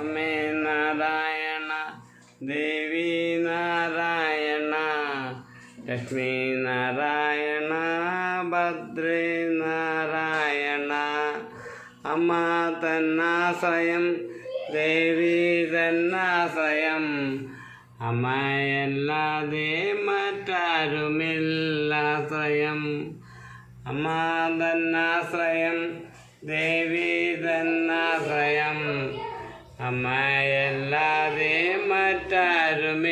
അമ്മേ നാരായണ ദേവി നാരായണ ലക്ഷ്മി നാരായണ ഭദ്രേ നാരായണ. അമ്മ തന്നാശ്രയം ദേവി തന്നാശ്രയം. അമ്മയല്ലാതെ മറ്റാരുമില്ലാശ്രയം അമ്മ തന്നാശ്രയം ദേവി തന്നാശ്രയം അമ്മയല്ലാതെ മറ്റാരുമില്ലാശ്രയം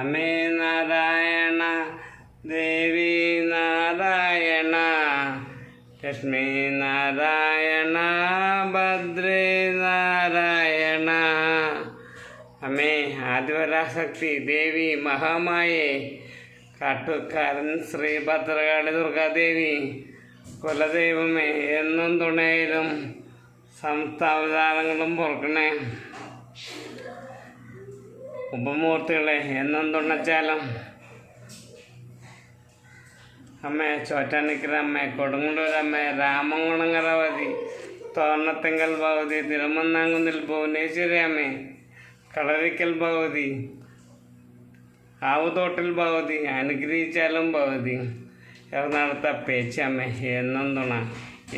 അമ്മേ നാരായണ ദേവി നാരായണ ലക്ഷ്മി നാരായണ ഭദ്രേ നാരായണ. അമ്മേ ആദിപരാശക്തി ദേവി മഹാമായേ കാട്ടുകാരൻ ശ്രീ ഭദ്രകാളി ദുർഗാദേവി കുലദൈവമേ എന്നും തുണയിലും സംസ്ഥാവതാരങ്ങളും പൊറുക്കണേ. ഉപമൂർത്തികളെ എന്നും തുണച്ചാലും അമ്മേ ചോറ്റാനിക്കര അമ്മേ കൊടുങ്ങല്ലൂർ അമ്മേ തോർണത്തെങ്കൽ ഭഗവതി തിരുമന്നാങ്കുന്നിൽ ഭുവനേശ്വരി അമ്മേ കളരിക്കൽ ഭഗവതി ആവുതോട്ടിൽ ഭഗവതി അനുഗ്രഹിച്ചാലും ഭഗവതി എറണാകുളത്തെ പേച്ചമ്മ എന്നും തുണ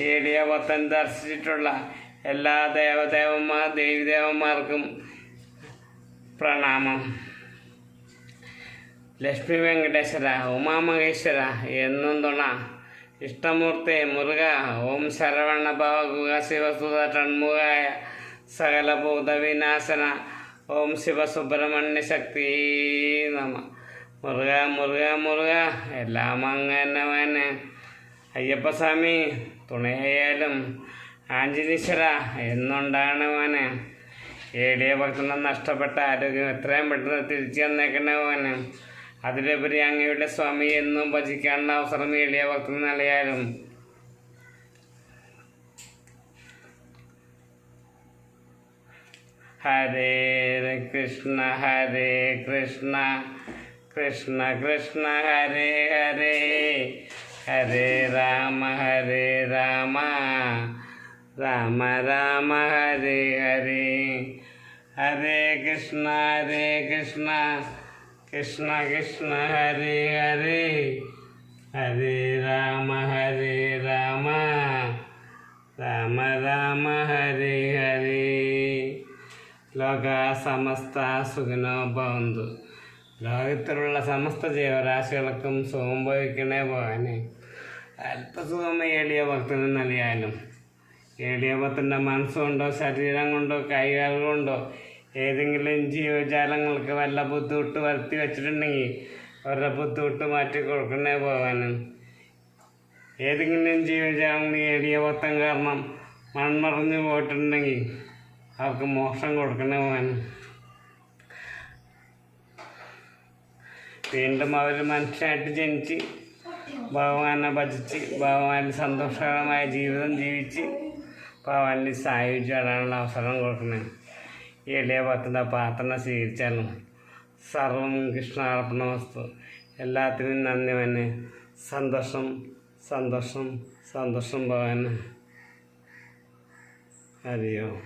ഏടിയ പത്തൻ ദർശിച്ചിട്ടുള്ള എല്ലാ ദേവദേവന്മാർ ദേവിദേവന്മാർക്കും പ്രണാമം. ലക്ഷ്മി വെങ്കടേശ്വര ഉമാമഹേശ്വര എന്നും തുണ. ഇഷ്ടമൂർത്തി മുരുക ഓം ശരവണ ഭവഗുക ശിവസുത ഷൺമുഖായ സകലഭൂത വിനാശന ഓം ശിവസുബ്രഹ്മണ്യ ശക്തി നമ. മുരുക മുരുക മുരുക എല്ലാം അങ്ങനെ അയ്യപ്പസ്വാമി തുണയായാലും ആഞ്ജനീശ്വര എന്നുണ്ടാണ് മോനെ? ഏടിയ ഭക്തനെ നഷ്ടപ്പെട്ട ആരോഗ്യം എത്രയും പെട്ടെന്ന് തിരിച്ചു തന്നേക്കണേ മോനെ. അതിലുപരി അങ്ങയുടെ സ്വാമി എന്നും ഭജിക്കാനുള്ള അവസരം എളിയ ഭക്തന് നൽകിയാലും ഹരേ കൃഷ്ണ ഹരേ കൃഷ്ണ കൃഷ്ണ കൃഷ്ണ ഹരേ ഹരേ. ഹരേ രാമ ഹരേ രാമ. രാമ രാമ ഹരേ ഹരേ ഹരേ കൃഷ്ണ ഹരേ കൃഷ്ണ കൃഷ്ണ കൃഷ്ണ ഹരേ ഹരേ ഹരേ രാമ ഹരേ രാമ രാമ രാമ ഹരേ ഹരേ ലോക സമസ്ത സുഖനോ ഭവന്തു ലോകത്തിലുള്ള സമസ്ത ജീവരാശികൾക്കും സുഖം ഭവിക്കണേ ഭവാനെ അല്പസുഖം എളിയ ഭക്തന് നൽകിയാലും എളിയ ഭക്തന്റെ മനസ്സുകൊണ്ടോ ശരീരം കൊണ്ടോ കൈകാൽ കൊണ്ടോ ഏതെങ്കിലും ജീവജാലങ്ങൾക്ക് വല്ല ബുദ്ധിമുട്ട് വരുത്തി വെച്ചിട്ടുണ്ടെങ്കിൽ അവരുടെ ബുദ്ധിമുട്ട് മാറ്റി കൊടുക്കണേ പോകാനും ഏതെങ്കിലും ജീവജാലങ്ങൾ എളിയ ഭക്തം കാരണം മൺമറഞ്ഞു പോയിട്ടുണ്ടെങ്കിൽ അവർക്ക് മോഷം കൊടുക്കണേ പോകാനും വീണ്ടും അവർ മനുഷ്യനായിട്ട് ജനിച്ച് ഭഗവാനെ ഭജിച്ച് ഭഗവാൻ സന്തോഷകരമായ ജീവിതം ജീവിച്ച് ഭഗവാനിൽ സായുജ്യപ്പെടാനുള്ള അവസരം കൊടുക്കണേ. ഈ എളിയ ഭക്തന്റെ പ്രാർത്ഥന സ്വീകരിച്ചാലും സർവം കൃഷ്ണാർപ്പണ വസ്തു. എല്ലാത്തിനും നന്ദി വന്നെ സന്തോഷം സന്തോഷം സന്തോഷം ഭഗവാൻ ഹരിയോ.